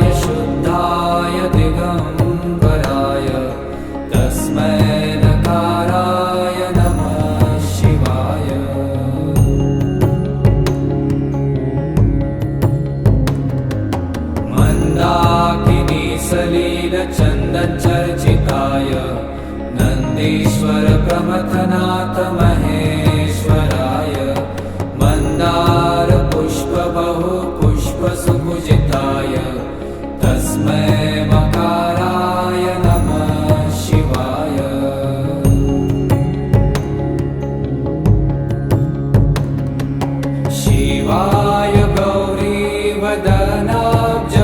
य शुद्धाय दिगम्बराय तस्मै नकाराय नमः शिवाय। मन्दाकिनीसलचन्दचर्चिताय नन्दीश्वर प्रमथनाथमहे तस्मै मकाराय नमः शिवाय। शिवाय गौरेव दनाज